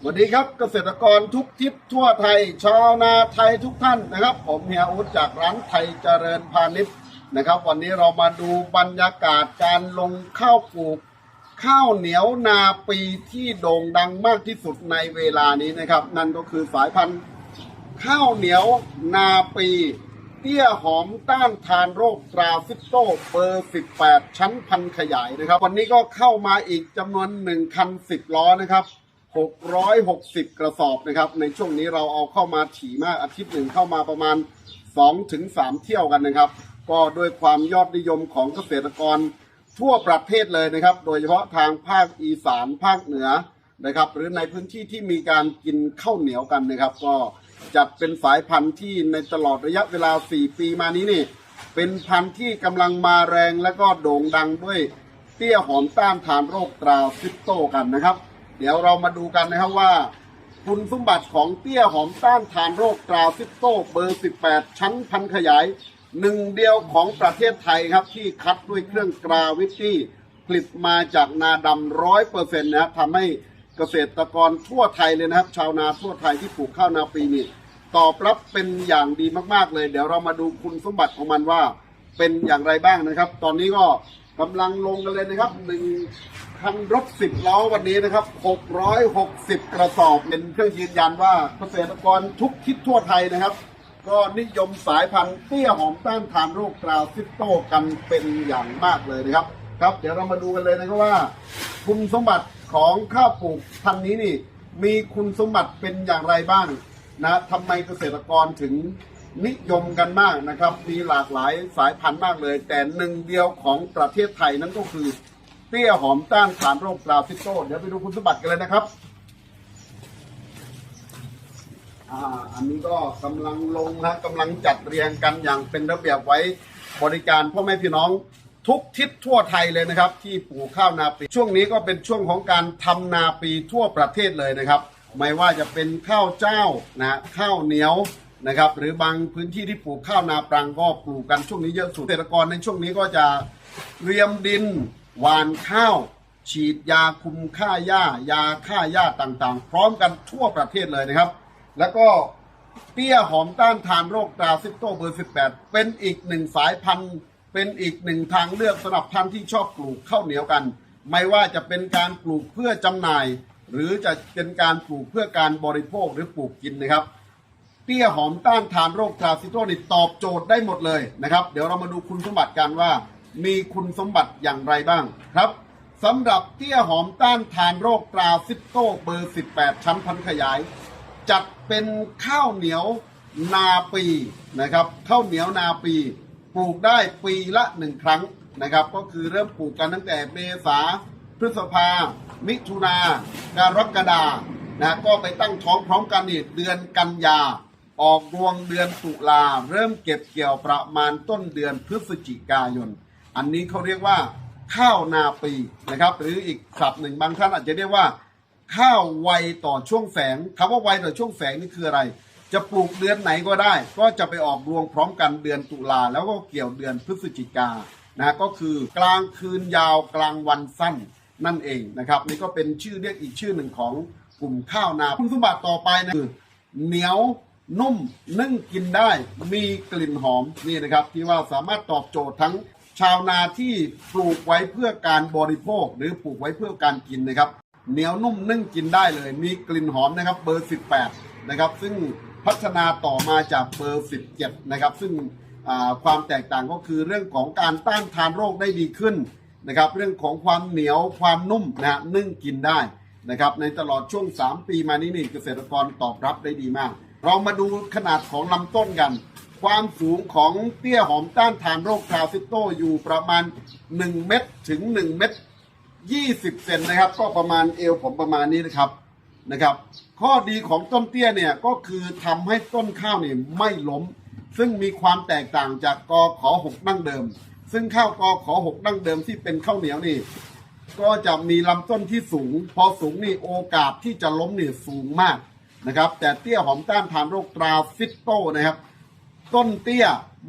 สวัสดีครับเกษตรกรทุกทิศทั่วไทย ชาวนาไทยทุกท่านนะครับ ผมเฮียอุดจากร้านไทยเจริญพาณิชย์นะครับ วันนี้เรามาดูบรรยากาศการลงข้าวปลูก ข้าวเหนียวนาปีที่โด่งดังมากที่สุดในเวลานี้นะครับ นั่นก็คือสายพันธุ์ ข้าวเหนียวนาปี เตี้ยหอมต้านทานโรคตราฟิโตเบอร์ 18 ชั้นพันขยายนะครับ วันนี้ก็เข้ามาอีกจำนวน1คัน10 ล้อนะครับ 660 กระสอบนะครับ ในช่วงนี้เราเอาเข้ามาถี่มากอาทิตย์หนึ่งเข้ามาประมาณ 2-3 เที่ยวกันนะครับ ก็ด้วยความยอดนิยมของเกษตรกรทั่วประเทศเลยนะครับ โดยเฉพาะทางภาคอีสานภาคเหนือนะครับ หรือในพื้นที่ที่มีการกินข้าวเหนียวกันนะครับ ก็ จัดเป็นสายพันธุ์ที่ในตลอดระยะเวลา 4 ปีมานี้นี่เป็นพันธุ์ที่กำลังมาแรงและก็โด่งดังด้วยเตี้ยหอมต้านทานโรคตราฟิตโตกันนะครับ เดี๋ยวเรามาดูกันนะครับว่า คุณสมบัติของเตี้ยหอมต้านทานโรคตราฟิตโตเบอร์ 18 ชั้นพันขยายหนึ่งเดียวของประเทศไทยครับที่คัดด้วยเครื่องกราวิตี้ผลิตมาจากนาดำร้อยเปอร์เซ็นต์นะครับทำให้ เกษตรกรทั่วไทยเลยนะครับ ชาวนาทั่วไทยที่ปลูกข้าวนาปีนี้ตอบรับเป็นอย่างดีมากๆเลย เดี๋ยวเรามาดูคุณสมบัติของมันว่า เป็นอย่างไรบ้างนะครับ ตอนนี้ก็กำลังลงกันเลยนะครับหนึ่งคันรถสิบล้อวันนี้นะครับ 660 กระสอบเป็นเครื่องยืนยันว่าเกษตรกรทุกทิศทั่วไทยนะครับ ก็นิยมสายพันธุ์เตี้ยหอมต้านทานโรคกราวซิโตกันเป็นอย่างมากเลยนะครับ ครับ เดี๋ยวเรามาดูกันเลยนะครับว่า คุณสมบัติ ของข้าวปลูกพันธุ์นี้นี่ มีคุณสมบัติเป็นอย่างไรบ้างนะทำไมเกษตรกรถึงนิยมกันมากนะครับ มีหลากหลายสายพันธุ์มากเลย แต่หนึ่งเดียวของประเทศไทยนั่นก็คือ เตี้ยหอมต้านทานโรคปลาฟิโตเดี๋ยวไปดูคุณสมบัติกันเลยนะครับอ่าอันนี้ก็กำลังลงนะกำลังจัดเรียงกันอย่างเป็นระเบียบไว้บริการพ่อแม่พี่น้อง ทุกทิศทั่วไทยเลยนะครับ ที่ปลูกข้าวนาปีช่วงนี้ก็เป็นช่วงของการทำนาปีทั่วประเทศเลยนะครับ ไม่ว่าจะเป็นข้าวเจ้านะข้าวเหนียวนะครับ หรือบางพื้นที่ที่ปลูกข้าวนาปรังก็ปลูกกันช่วงนี้เยอะสุดเกษตรกรในช่วงนี้ก็จะเตรียมดินหวานข้าว ฉีดยาคุมฆ่าหญ้ายาฆ่าหญ้าต่างๆ พร้อมกันทั่วประเทศเลยนะครับ แล้วก็เตี้ยหอมต้านทานโรคตราซิโตเบอร์ 18 เป็นอีกหนึ่งสายพันธุ์ เป็นอีกหนึ่งทางเลือกสำหรับท่านที่ชอบปลูกข้าวเหนียวกัน ไม่ว่าจะเป็นการปลูกเพื่อจำหน่าย หรือจะเป็นการปลูกเพื่อการบริโภคหรือปลูกกินนะครับเตี้ยหอมต้านทานโรคทราซิโตนี่ตอบโจทย์ได้หมดเลยนะครับ เดี๋ยวเรามาดูคุณสมบัติกันว่า มีคุณสมบัติอย่างไรบ้างครับสำหรับเตี้ยหอมต้านทานโรคตราซิโตเบอร์ 18 ชั้นพันขยาย จัดเป็นข้าวเหนียวนาปีนะครับข้าวเหนียวนาปี ปลูกได้ปีละหนึ่งครั้งนะครับ ก็คือเริ่มปลูกกันตั้งแต่เมษาพฤษภา มิถุนากรกฎานะก็ไปตั้งท้องพร้อมกันอีกเดือนกันยา ออกรวงเดือนตุลาเริ่มเก็บเกี่ยวประมาณต้นเดือนพฤศจิกายน อันนี้เขาเรียกว่า ข้าวนาปีนะครับ หรืออีกศัพท์หนึ่งบางท่านอาจจะเรียกว่า ข้าวไวต่อช่วงแสงคำว่าไวต่อช่วงแสงนี่คืออะไร จะปลูกเดือนไหนก็ได้ ก็จะไปออกรวงพร้อมกันเดือนตุลาแล้วก็เกี่ยวเดือนพฤศจิกานะก็คือกลางคืนยาวกลางวันสั้นนั่นเองนะครับ นี่ก็เป็นชื่อเรียกอีกชื่อหนึ่งของกลุ่มข้าวนาคุณสมบัติต่อไปนะคือเหนียวนุ่มนึ่งกินได้มีกลิ่นหอมนี่นะครับ ที่ว่าสามารถตอบโจทย์ทั้งชาวนาที่ปลูกไว้เพื่อการบริโภค หรือปลูกไว้เพื่อการกินนะครับเหนียวนุ่มนึ่งกินได้เลย มีกลิ่นหอมนะครับเบอร์ 18 นะครับ ซึ่ง พัฒนาต่อมาจากเบอร์ 17 นะครับ ซึ่งความแตกต่างก็คือเรื่องของการต้านทานโรคได้ดีขึ้นนะครับ เรื่องของความเหนียวความนุ่มนะฮะนึ่งกินได้นะครับ ในตลอดช่วง 3 ปีมานี้นี่เกษตรกรตอบรับได้ดีมาก เรามาดูขนาดของลำต้นกัน ความสูงของเตี้ยหอมต้านทานโรคคาซิโตอยู่ประมาณ 1 เม็ดถึง 1 เม็ด20 เซนนะครับ ก็ประมาณเอวผมประมาณนี้นะครับ นะครับ ข้อดีของต้นเตี้ยเนี่ยก็คือทำให้ต้นข้าวเนี่ยไม่ล้ม ซึ่งมีความแตกต่างจากกอขอหกดั้งเดิม ซึ่งข้าวกอขอหกดั้งเดิมที่เป็นข้าวเหนียวนี่ ก็จะมีลำต้นที่สูง พอสูงนี่โอกาสที่จะล้มนี่สูงมากนะครับ แต่เตี้ยหอมต้านทานโรคตราฟิตโตนะครับ ต้นเตี้ย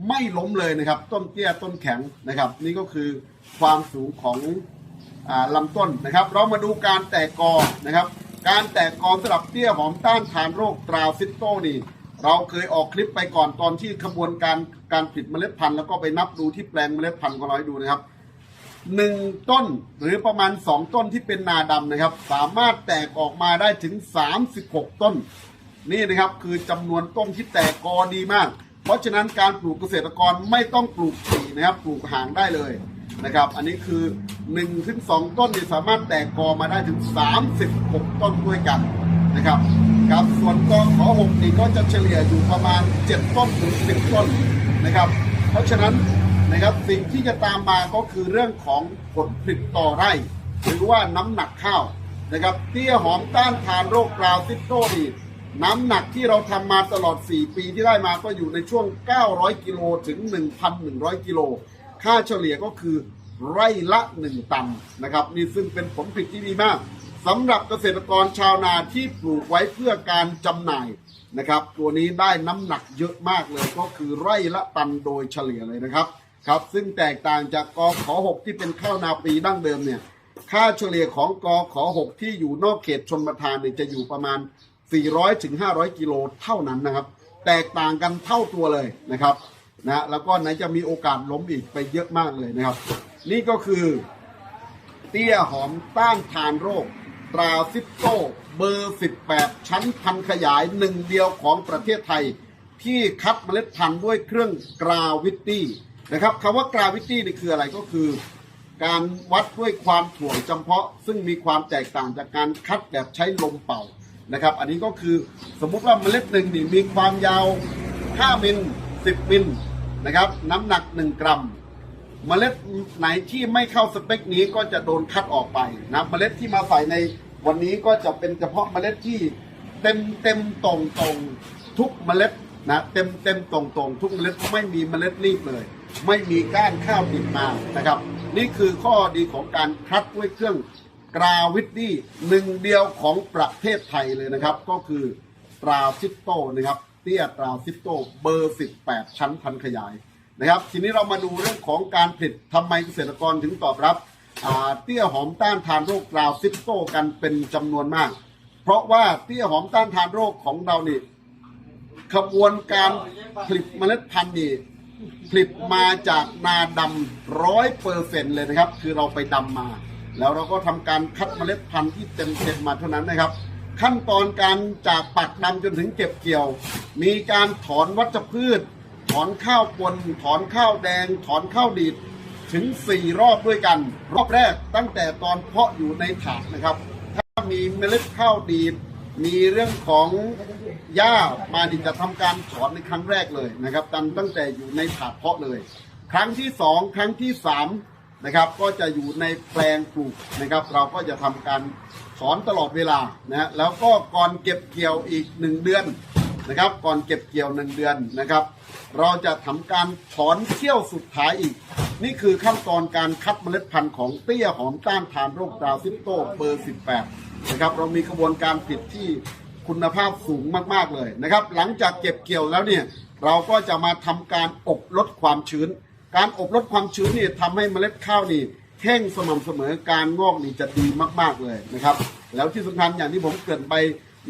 ไม่ล้มเลยนะครับ ต้นเตี้ยต้นแข็งนะครับ นี่ก็คือความสูงของอ่าลำต้นนะครับ เรามาดูการแตกกอนะครับ การแตกกอสำหรับเตี้ยหอมต้านทานโรคตราซิโตนี่ เราเคยออกคลิปไปก่อนตอนที่ขบวนการการผลิตเมล็ดพันธุ์แล้วก็ไปนับดูที่แปลงเมล็ดพันธุ์ของเราให้ดูนะครับหนึ่งต้นหรือประมาณสองต้นที่เป็นนาดำนะครับ สามารถแตกออกมาได้ถึง 36 ต้น นี่นะครับคือจำนวนต้นที่แตกกอดีมาก เพราะฉะนั้นการปลูกเกษตรกรไม่ต้องปลูกถี่นะครับปลูกห่างได้เลย นะครับ อันนี้คือ1ถึง2ต้นที่สามารถแตกกอมาได้ถึง 36 ต้นด้วยกันนะครับครับส่วนกอขอหกนี่ก็จะเฉลี่ยอยู่ประมาณ 7 ต้นถึง 10 ต้นนะครับ เพราะฉะนั้นนะครับสิ่งที่จะตามมาก็คือเรื่องของผลผลิตต่อไร่ หรือว่าน้ำหนักข้าวนะครับเตี้ยหอมต้านทานโรคกราวซิโตนี่น้ำหนักที่เราทำมาตลอด 4 ปีที่ได้มาก็อยู่ในช่วง 900 กิโลถึง 1,100 กิโล ค่าเฉลี่ยก็คือไร่ละ 1 ตันนะครับ นี่ซึ่งเป็นผลผลิตที่ดีมากสำหรับเกษตรกรชาวนาที่ปลูกไว้เพื่อการจำหน่ายนะครับ ตัวนี้ได้น้ำหนักเยอะมากเลยก็คือไร่ละตันโดยเฉลี่ยเลยนะครับครับ ซึ่งแตกต่างจากกอขอ6ที่เป็นข้าวนาปีดั้งเดิมเนี่ยค่าเฉลี่ยของกอขอ6ที่อยู่นอกเขตชนประทานเนี่ยจะอยู่ประมาณ 400ถึง500 กิโลเท่านั้นนะครับ แตกต่างกันเท่าตัวเลยนะครับ นะแล้วก็ไหนจะมีโอกาสล้มอีกไปเยอะมากเลยนะครับ นี่ก็คือ เตี้ยหอมต้านทานโรค ตราซิปโตเบอร์ 18 ชั้นพันขยายหนึ่งเดียวของประเทศไทย ที่คัดเมล็ดพันธุ์ด้วยเครื่องกราวิตตี้นะครับคำว่ากราวิตี้นี่คืออะไรก็คือ การวัดด้วยความถ่วงจำเพาะ ซึ่งมีความแตกต่างจากการคัดแบบใช้ลมเป่านะครับ อันนี้ก็คือสมมุติว่าเมล็ดหนึ่งนี่มีความยาว 5 มิล 10 มิล นะครับ น้ำหนัก 1 กรัมเมล็ดไหนที่ไม่เข้าสเปคนี้ก็จะโดนคัดออกไปนะเมล็ดที่มาใส่ในวันนี้ก็จะเป็นเฉพาะเมล็ดที่เต็มเต็มตรงตรงทุกเมล็ดนะเต็มเต็มตรงตรงทุกเมล็ดไม่มีเมล็ดรีบเลย ไม่มีก้านข้าวติดมานะครับ นี่คือข้อดีของการคัดด้วยเครื่องกราวิตตี้หนึ่งเดียวของประเทศไทยเลยนะครับ ก็คือตราซิปโตนะครับ เตี้ยตราซิปโตเบอร์ 18 ชั้นพันขยายนะครับ ทีนี้เรามาดูเรื่องของการผลิตทำไมเกษตรกรถึงตอบรับเตี้ยหอมต้านทานโรคกราวซิปโตกันเป็นจำนวนมาก เพราะว่าเตี้ยหอมต้านทานโรคของเรานี่ขบวนการผลิตเมล็ดพันธุ์นี่ผลิตมาจากนาดำร้อยเปอร์เซ็นเลยนะครับ คือเราไปดำมา แล้วเราก็ทำการคัดเมล็ดพันธุ์ที่เต็มเต็มๆมาเท่านั้นนะครับ ขั้นตอนการจากปักดำจนถึงเก็บเกี่ยว มีการถอนวัชพืช ถอนข้าวปนถอนข้าวแดง ถอนข้าวดีดถึง 4 รอบด้วยกัน รอบแรกตั้งแต่ตอนเพาะอยู่ในถาดนะครับ ถ้ามีเมล็ดข้าวดีดมีเรื่องของหญ้ามาดิจะทำการถอนในครั้งแรกเลยนะครับตั้งตั้งแต่อยู่ในถาดเพาะเลย ครั้งที่สองครั้งที่สาม นะครับ ก็จะอยู่ในแปลงปลูกนะครับ เราก็จะทำการถอนตลอดเวลานะแล้วก็ก่อนเก็บเกี่ยวอีกหนึ่งเดือนนะครับ ก่อนเก็บเกี่ยวหนึ่งเดือนนะครับ เราจะทำการถอนเที่ยวสุดท้ายอีก นี่คือขั้นตอนการคัดเมล็ดพันธุ์ของเตี้ยหอมต้านทานโรคดาวซิปโตเบอร์ 18 นะครับ เรามีกระบวนการผลิตที่คุณภาพสูงมาก ๆ เลยนะครับ หลังจากเก็บเกี่ยวแล้วเนี่ย เราก็จะมาทำการอบลดความชื้น การอบลดความชื้นนี่ทำให้เมล็ดข้าวนี่แห้งสม่ำเสมอการงอกนี่จะดีมาก ๆเลยนะครับ แล้วที่สำคัญอย่างที่ผมเกรินไป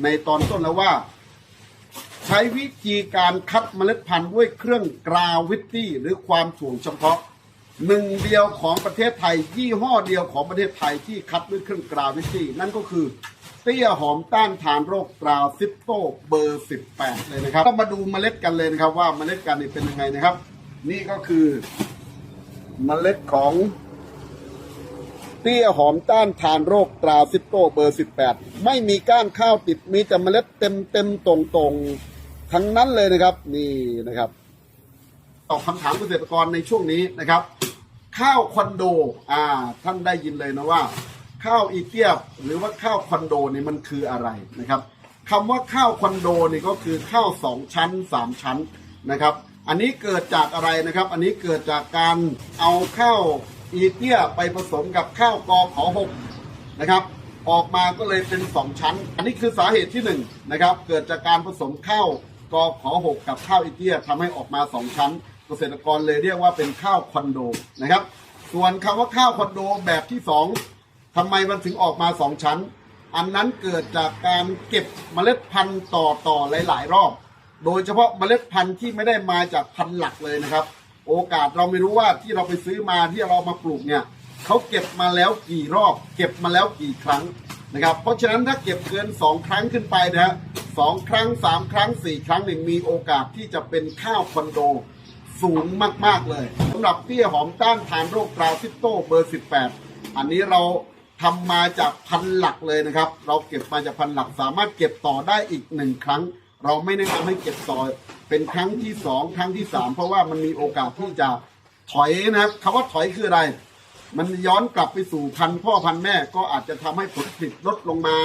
ในตอนต้นแล้วว่า ใช้วิธีการคัดเมล็ดพันธุ์ด้วยเครื่องกราวิตตี้หรือความถ่วงเฉพาะหนึ่งเดียวของประเทศไทย ยี่ห้อเดียวของประเทศไทยที่คัดด้วยเครื่องกราวิตตี้นั่นก็คือเตี้ยหอมต้านทานโรคตราซิปโตเบอร์ 18 เลยนะครับก็มาดูเมล็ดกันเลยนะครับว่าเมล็ดกันนี่เป็นยังไงนะครับ นี่ก็คือเมล็ดของเตี้ยหอมต้านทานโรคตราซิปโตเบอร์ 18 ไม่มีก้านข้าวติดมีแต่เมล็ดเต็มเต็มตรงตรงทั้งนั้นเลยนะครับ นี่นะครับ ตอบคำถามเกษตรกรในช่วงนี้นะครับ ข้าวคอนโดอ่า ท่านได้ยินเลยนะว่า ข้าวอีเตียบหรือว่าข้าวคอนโดนี่มันคืออะไรนะครับคำว่าข้าวคอนโดนี่ก็คือข้าวสองชั้นสามชั้นนะครับ อันนี้เกิดจากอะไรนะครับ อันนี้เกิดจากการเอาข้าวอีเตียไปผสมกับข้าวกอขอหกนะครับ ออกมาก็เลยเป็นสองชั้น อันนี้คือสาเหตุที่หนึ่งนะครับ เกิดจากการผสมข้าวกอขอหกกับข้าวอีเตียทำให้ออกมาสองชั้น เกษตรกรเลยเรียกว่าเป็นข้าวคอนโดนะครับ ส่วนคำว่าข้าวคอนโดแบบที่สองทำไมมันถึงออกมาสองชั้น อันนั้นเกิดจากการเก็บเมล็ดพันธุ์ต่อต่อหลาย ๆ รอบ โดยเฉพาะเมล็ดพันธุ์ที่ไม่ได้มาจากพันธุ์หลักเลยนะครับ โอกาสเราไม่รู้ว่าที่เราไปซื้อมาที่เรามาปลูกเนี่ยเขาเก็บมาแล้วกี่รอบ เก็บมาแล้วกี่ครั้งนะครับเพราะฉะนั้นถ้าเก็บเกินสองครั้งขึ้นไปนะฮะสองครั้งสามครั้งสี่ครั้งหนึ่งมีโอกาสที่จะเป็นข้าวคอนโดสูงมาก ๆ เลยสำหรับเปี้ยหอมต้านทานโรคกราซิโตเบอร์ 18 อันนี้เราทำมาจากพันธุ์หลักเลยนะครับ เราเก็บมาจากพันธุ์หลักสามารถเก็บต่อได้อีกหนึ่งครั้ง เราไม่แนะนำให้เก็บต่อเป็นครั้งที่สองครั้งที่สามเพราะว่ามันมีโอกาสที่จะถอยนะครับคำว่าถอยคืออะไร มันย้อนกลับไปสู่พันพ่อพันแม่ก็อาจจะทำให้ผลผลิตลดลงมา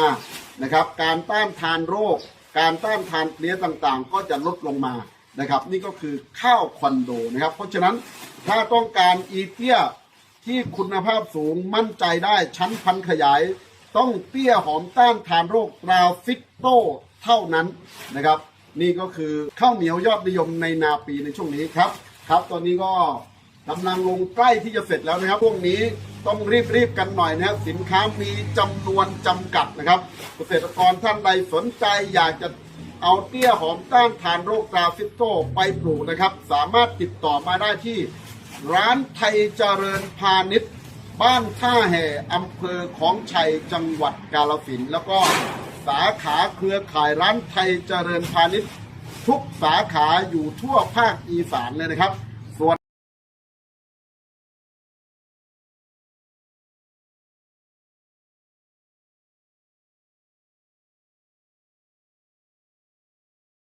นะครับ การต้านทานโรค การต้านทานเลี้ยต่างๆ ก็จะลดลงมานะครับ นี่ก็คือข้าวคอนโดนะครับ เพราะฉะนั้นถ้าต้องการอีเตี้ยที่คุณภาพสูงมั่นใจได้ชั้นพันขยาย ต้องเตี้ยหอมต้านทานโรคราฟิกโต เท่านั้นนะครับ นี่ก็คือข้าวเหนียวยอดนิยมในนาปีในช่วงนี้ครับครับ ตอนนี้ก็กำลังลงใกล้ที่จะเสร็จแล้วนะครับพวกนี้ต้องรีบๆกันหน่อยนะครับสินค้ามีจำนวนจำกัดนะครับเกษตรกรท่านใดสนใจอยากจะเอาเตี้ยหอมต้านทานโรคกราฟิโตไปปลูกนะครับ สามารถติดต่อมาได้ที่ร้านไทยเจริญพาณิชย์ บ้านท่าแห่อำเภอของชัยจังหวัดกาฬสินธุ์แล้วก็ สาขาเครือข่ายร้านไทยเจริญพาณิชย์ ทุกสาขาอยู่ทั่วภาคอีสานเลยนะครับ